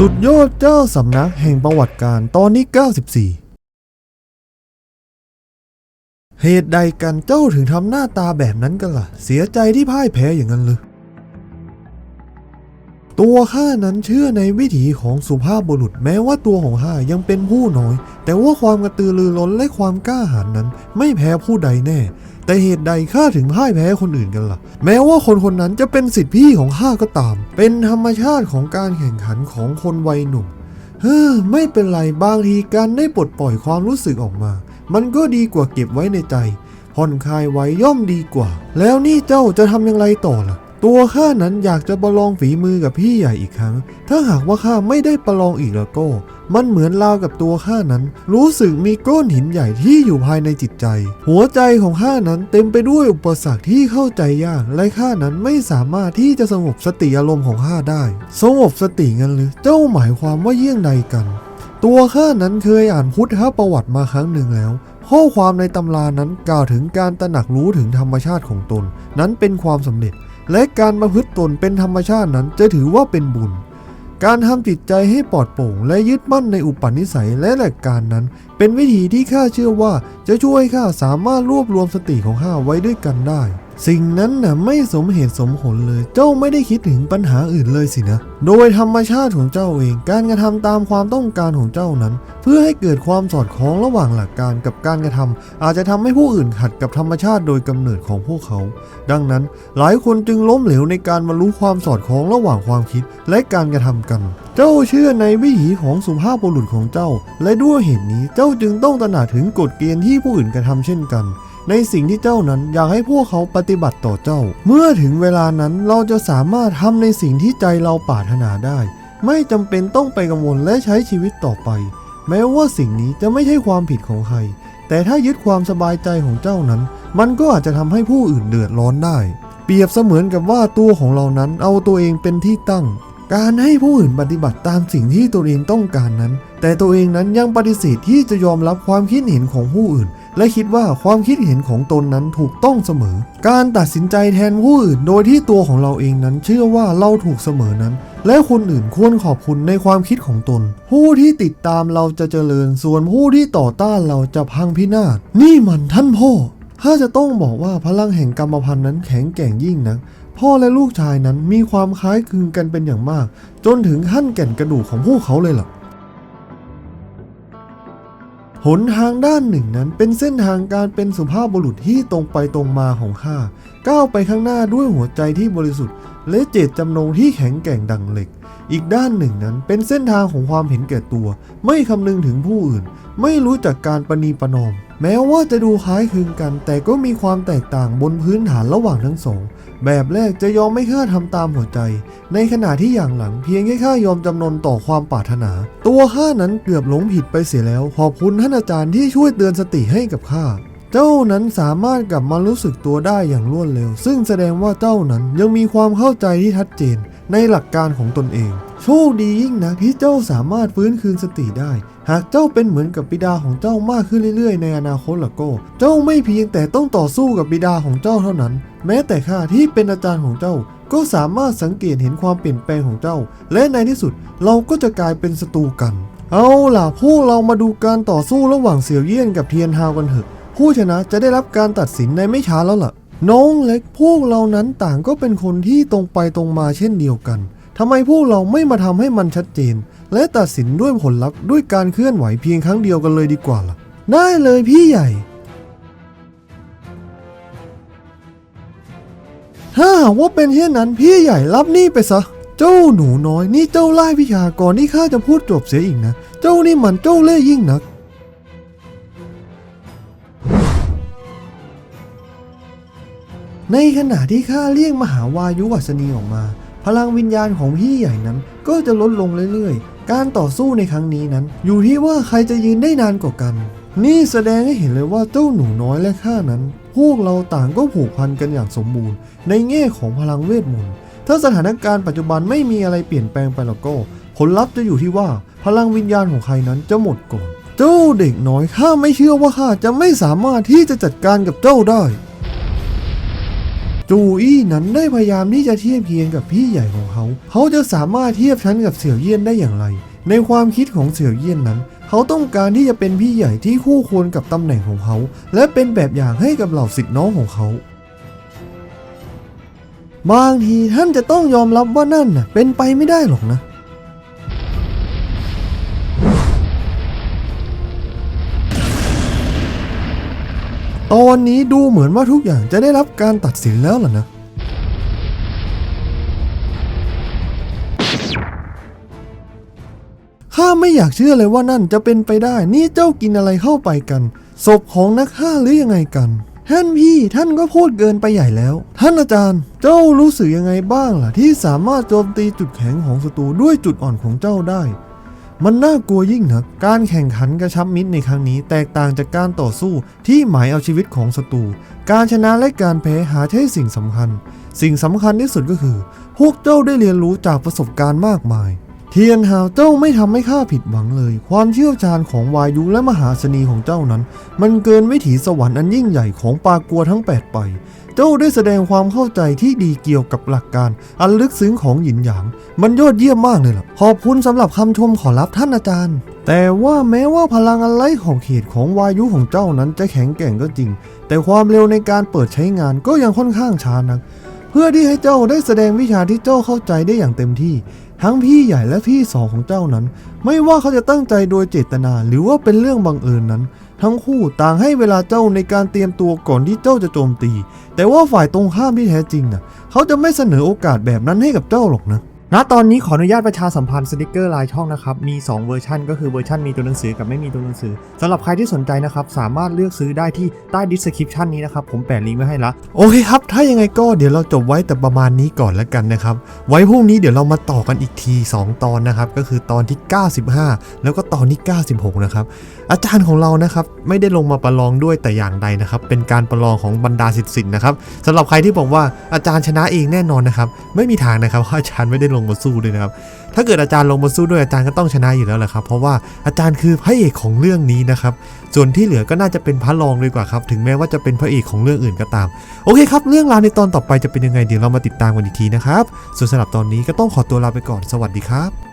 สุดยอดเจ้าสำนักแห่งประวัติการตอนนี้ 94 เหตุใดกันเจ้าถึงทำหน้าตาแบบนั้นกันล่ะ เสียใจที่พ่ายแพ้อย่างนั้นเลย ตัวข้านั้นเชื่อในวิถีของสุภาพบุรุษแม้ว่าตัวของข้ายังเป็นผู้น้อย แต่ว่าความกระตือรือร้นและความกล้าหาญนั้น ไม่แพ้ผู้ใดแน่ แต่เหตุใดข้าถึงพ่ายแพ้คนอื่นกันล่ะ แม้ว่าคนคนนั้นจะเป็นสิทธิพี่ของข้าก็ตาม เป็นธรรมชาติของการแข่งขันของคนวัยหนุ่มเฮ้อไม่เป็นไรบางทีการได้ปลดปล่อยความรู้สึกออกมา มันก็ดีกว่าเก็บไว้ในใจผ่อนคลายไว้ย่อมดีกว่า แล้วนี่เจ้าจะทำอย่างไรต่อล่ะ ตัวข้านั้นอยากจะประลองฝีมือกับพี่ใหญ่อีกครั้ง ถ้าหากว่าข้าไม่ได้ประลองอีกแล้วก็ มันเหมือนราวกับตัวข้านั้น รู้สึกมีก้อนหินใหญ่ที่อยู่ภายในจิตใจ หัวใจของข้านั้นเต็มไปด้วยอุปสรรคที่เข้าใจยาก และข้านั้นไม่สามารถที่จะสงบสติอารมณ์ของข้าได้ สงบสติงั้นหรือ เจ้าหมายความว่าเยี่ยงใดกัน ตัวข้านั้นเคยอ่านพุทธประวัติมาครั้งหนึ่งแล้วข้อความในตำรานั้นกล่าวถึงการตระหนักรู้ถึงธรรมชาติของตน นั้นเป็นความสำเร็จ และการประพฤติตนเป็นธรรมชาตินั้นจะถือว่าเป็นบุญ การทำจิตใจให้ปลอดโปร่ง และยึดมั่นในอุปนิสัยและหลักการนั้น เป็นวิธีที่ข้าเชื่อว่าจะช่วยข้าสามารถรวบรวมสติของข้าไว้ด้วยกันได้ สิ่งนั้นน่ะไม่สมเหตุสมผลเลย เจ้าไม่ได้คิดถึงปัญหาอื่นเลยสินะ โดยธรรมชาติของเจ้าเอง การกระทำตามความต้องการของเจ้านั้น เพื่อให้เกิดความสอดคล้องระหว่างหลักการกับการกระทำอาจจะทำให้ผู้อื่นขัดกับธรรมชาติโดยกำเนิดของพวกเขา ดังนั้น หลายคนจึงล้มเหลวในการบรรลุความสอดคล้องระหว่างความคิดและการกระทำกัน เจ้าเชื่อในวิถีของสุภาพบุรุษของเจ้า และด้วยเหตุนี้เจ้าจึงต้องตระหนักถึงกฎเกณฑ์ที่ผู้อื่นกระทำเช่นกัน ในสิ่งที่เจ้านั้นอยากให้พวกเขาปฏิบัติต่อเจ้า เมื่อถึงเวลานั้นเราจะสามารถทำในสิ่งที่ใจเราปรารถนาได้ ไม่จำเป็นต้องไปกังวลและใช้ชีวิตต่อไป แม้ว่าสิ่งนี้จะไม่ใช่ความผิดของใคร แต่ถ้ายึดความสบายใจของเจ้านั้น มันก็อาจจะทำให้ผู้อื่นเดือดร้อนได้ เปรียบเสมือนกับว่าตัวของเรานั้นเอาตัวเองเป็นที่ตั้ง การให้ผู้อื่นปฏิบัติตามสิ่งที่ตัวเองต้องการนั้น แต่ตัวเองนั้นยังปฏิเสธที่จะยอมรับความคิดเห็นของผู้อื่น และคิดว่าความคิดเห็นของตนนั้นถูกต้องเสมอ การตัดสินใจแทนผู้อื่น โดยที่ตัวของเราเองนั้นเชื่อว่าเราถูกเสมอนั้น และคนอื่นควรขอบคุณในความคิดของตน ผู้ที่ติดตามเราจะเจริญ ส่วนผู้ที่ต่อต้านเราจะพังพินาศ นี่มันท่านพ่อถ้าจะต้องบอกว่าพลังแห่งกรรมพันธ์นั้นแข็งแกร่งยิ่งนัก พ่อและลูกชายนั้นมีความคล้ายคลึงกันเป็นอย่างมาก จนถึงขั้นแก่นกระดูกของพวกเขาเลยล่ะหนทางด้านหนึ่งนั้นเป็นเส้นทางการเป็นสุภาพบุรุษที่ตรงไปตรงมาของข้า ก้าวไปข้างหน้าด้วยหัวใจที่บริสุทธิ์ และเจตจำนงที่แข็งแกร่งดังเหล็ก อีกด้านหนึ่งนั้นเป็นเส้นทางของความเห็นแก่ตัว ไม่คำนึงถึงผู้อื่น ไม่รู้จักการประนีประนอม แม้ว่าจะดูคล้ายคลึงกัน แต่ก็มีความแตกต่างบนพื้นฐานระหว่างทั้งสอง แบบแรกจะยอมไม่ข้าทำตามหัวใจ ในขณะที่อย่างหลังเพียงแค่ข้ายอมจำนนต่อความปรารถนา ตัวข้านั้นเกือบหลงผิดไปเสียแล้ว ขอบคุณท่านอาจารย์ที่ช่วยเตือนสติให้กับข้า เจ้านั้นสามารถกลับมารู้สึกตัวได้อย่างรวดเร็ว ซึ่งแสดงว่าเจ้านั้นยังมีความเข้าใจที่ชัดเจนในหลักการของตนเอง โชคดียิ่งนะที่เจ้าสามารถฟื้นคืนสติได้ หากเจ้าเป็นเหมือนกับบิดาของเจ้ามากขึ้นเรื่อยๆ ในอนาคตล่ะก็ เจ้าไม่เพียงแต่ต้องต่อสู้กับบิดาของเจ้าเท่านั้น แม้แต่ข้าที่เป็นอาจารย์ของเจ้า ก็สามารถสังเกตเห็นความเปลี่ยนแปลงของเจ้า และในที่สุดเราก็จะกลายเป็นศัตรูกัน เอาล่ะพวกเรามาดูการต่อสู้ระหว่างเสี่ยวเยี่ยนกับเทียนฮาวกันเถอะ ผู้ชนะจะได้รับการตัดสินในไม่ช้าแล้วล่ะ น้องเล็กพวกเรานั้นต่างก็เป็นคนที่ตรงไปตรงมาเช่นเดียวกันทำไมพวกเราไม่มาทำให้มันชัดเจน และตัดสินด้วยผลลัพธ์ด้วยการเคลื่อนไหวเพียงครั้งเดียวกันเลยดีกว่าล่ะ ได้เลยพี่ใหญ่ ถ้าหากว่าเป็นเช่นนั้นพี่ใหญ่รับนี่ไปซะ เจ้าหนูน้อยนี่เจ้าไล่วิชาก่อนที่ข้าจะพูดจบเสียอีกนะ เจ้านี่มันเจ้าเล่ยิ่งนัก ในขณะที่ข้าเรียกมหาวายุวัสนีออกมา พลังวิญญาณของพี่ใหญ่นั้นก็จะลดลงเรื่อยๆ การต่อสู้ในครั้งนี้นั้น อยู่ที่ว่าใครจะยืนได้นานกว่ากัน นี่แสดงให้เห็นเลยว่าเจ้าหนูน้อยและข้านั้น พวกเราต่างก็ผูกพันกันอย่างสมบูรณ์ ในแง่ของพลังเวทมนต์ถ้าสถานการณ์ปัจจุบันไม่มีอะไรเปลี่ยนแปลงไปแล้วก็ ผลลัพธ์จะอยู่ที่ว่าพลังวิญญาณของใครนั้นจะหมดก่อน เจ้าเด็กน้อยข้าไม่เชื่อว่าข้าจะไม่สามารถที่จะจัดการกับเจ้าได้ จูอี้นั้นได้พยายามที่จะเทียบเคียงกับพี่ใหญ่ของเขา เขาจะสามารถเทียบชั้นกับเสี่ยวเยี่ยนได้อย่างไร ในความคิดของเสี่ยวเยี่ยนนั้น เขาต้องการที่จะเป็นพี่ใหญ่ที่คู่ควรกับตำแหน่งของเขา และเป็นแบบอย่างให้กับเหล่าสิทธิน้องของเขาบางทีท่านจะต้องยอมรับว่านั่นน่ะเป็นไปไม่ได้หรอกนะ อนนี้ดูเหมือนว่าทุกอย่างจะได้รับการตัดสินแล้วล่ะนะ ข้าไม่อยากเชื่อเลยว่านั่นจะเป็นไปได้ นี่เจ้ากินอะไรเข้าไปกัน ศพของนักฆ่าหรือยังไงกัน ท่านพี่ท่านก็พูดเกินไปใหญ่แล้ว ท่านอาจารย์ เจ้ารู้สึกยังไงบ้างล่ะ ที่สามารถโจมตีจุดแข็งของศัตรูด้วยจุดอ่อนของเจ้าได้ มันน่ากลัวยิ่งนะการแข่งขันกระชับมิตรในครั้งนี้ แตกต่างจากการต่อสู้ที่หมายเอาชีวิตของศัตรู การชนะและการแพ้หาใช่สิ่งสำคัญ สิ่งสำคัญที่สุดก็คือ พวกเจ้าได้เรียนรู้จากประสบการณ์มากมาย ทียนหาวเจ้าไม่ทำให้ข้าผิดหวังเลย ความเชี่ยวชาญของวายุและมหาสนีของเจ้านั้น มันเกินวิถีสวรรค์อันยิ่งใหญ่ของปากัวทั้ง 8 ไป เจ้าได้แสดงความเข้าใจที่ดีเกี่ยวกับหลักการ อันลึกซึ้งของหยินหยาง มันยอดเยี่ยมมากเลยล่ะ ขอบคุณสำหรับคำชมขอรับท่านอาจารย์ แต่ว่าแม้ว่าพลังอันไร้ขอบเขตของวายุของเจ้านั้นจะแข็งแกร่งก็จริง แต่ความเร็วในการเปิดใช้งานก็ยังค่อนข้างช้านัก เพื่อที่ให้เจ้าได้แสดงวิชาที่เจ้าเข้าใจได้อย่างเต็มที่ ทั้งพี่ใหญ่และพี่สองของเจ้านั้น ไม่ว่าเขาจะตั้งใจโดยเจตนาหรือว่าเป็นเรื่องบังเอิญนั้น ทั้งคู่ต่างให้เวลาเจ้าในการเตรียมตัวก่อนที่เจ้าจะโจมตี แต่ว่าฝ่ายตรงข้ามที่แท้จริงน่ะ เขาจะไม่เสนอโอกาสแบบนั้นให้กับเจ้าหรอกนะ ณตอนนี้ขออนุญาตประชาสัมพันธ์สติกเกอร์ลายช่องนะครับ มี 2 เวอร์ชันก็คือเวอร์ชันมีตัวหนังสือกับไม่มีตัวหนังสือสำหรับใครที่สนใจนะครับ สามารถเลือกซื้อได้ที่ใต้ดิสคริปชันนี้นะครับ ผมแปะลิงก์ไว้ให้ละ โอเคครับ ถ้ายังไงก็เดี๋ยวเราจบไว้แต่ประมาณนี้ก่อนแล้วกันนะครับ ไว้พรุ่งนี้เดี๋ยวเรามาต่อกันอีกที 2 ตอนนะครับ ก็คือตอนที่ 95 แล้วก็ตอนที่ 96 นะครับ อาจารย์ของเรานะครับไม่ได้ลงมาประลองด้วยแต่อย่างใดนะครับเป็นการประลองของบรรดาศิษย์นะครับสำหรับใครที่บอกว่าอาจารย์ชนะเองแน่นอนนะครับไม่มีทางนะครับเพราอาจารย์ไม่ได้ลงมาสู้ด้วยนะครับ ถ้าเกิดอาจารย์ลงมาสู้ด้วยอาจารย์ก็ต้องชนะอยู่แล้วแหละครับ เพราะว่าอาจารย์คือพระเอกของเรื่องนี้นะครับ ส่วนที่เหลือก็น่าจะเป็นพระรองดีกว่าครับ ถึงแม้ว่าจะเป็นพระเอกของเรื่องอื่นก็ตาม โอเคครับ เรื่องราวในตอนต่อไปจะเป็นยังไงเดี๋ยวเรามาติดตามกันอีกทีนะครับ ส่วนสำหรับตอนนี้ก็ต้องขอตัวลาไปก่อน สวัสดีครับ